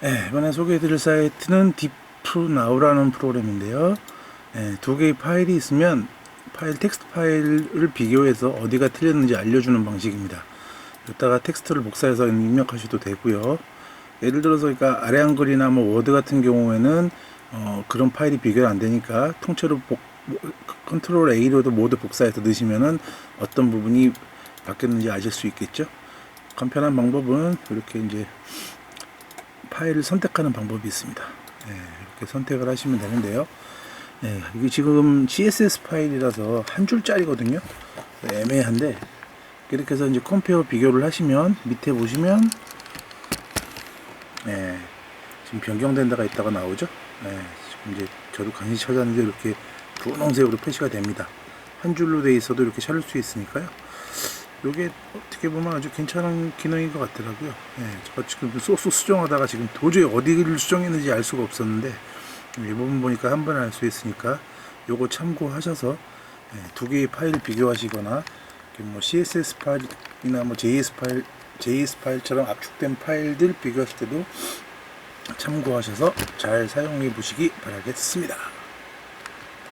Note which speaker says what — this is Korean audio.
Speaker 1: 네, 이번에 소개해드릴 사이트는 디프나우라는 프로그램인데요. 네, 두 개의 파일이 있으면 파일 텍스트 파일을 비교해서 어디가 틀렸는지 알려주는 방식입니다. 여기다가 텍스트를 복사해서 입력하셔도 되고요. 예를 들어서 그러니까 아래 한글이나 뭐 워드 같은 경우에는 어, 그런 파일이 비교가 안 되니까 통째로 복, 뭐, 컨트롤 A로도 모두 복사해서 넣으시면은 어떤 부분이 바뀌었는지 아실 수 있겠죠. 간편한 방법은 이렇게 이제 파일을 선택하는 방법이 있습니다. 네, 이렇게 선택을 하시면 되는데요. 네, 이게 지금 CSS 파일이라서 한 줄짜리거든요. 애매한데 이렇게 해서 이제 컴페어 비교를 하시면 밑에 보시면 네, 지금 변경된 데가 있다가 나오죠. 네, 지금 이제 저도 간신히 찾았는데 이렇게 분홍색으로 표시가 됩니다. 한 줄로 돼 있어도 이렇게 찾을 수 있으니까요. 이게 어떻게 보면 아주 괜찮은 기능인 것 같더라고요. 네, 제가 지금 소스 수정하다가 지금 도저히 어디를 수정했는지 알 수가 없었는데 이 부분 보니까 한 번에 알 수 있으니까 요거 참고하셔서 네, 두 개의 파일 비교하시거나 뭐 CSS 파일이나 뭐 JS 파일, JS 파일처럼 압축된 파일들 비교하실 때도 참고하셔서 잘 사용해 보시기 바라겠습니다.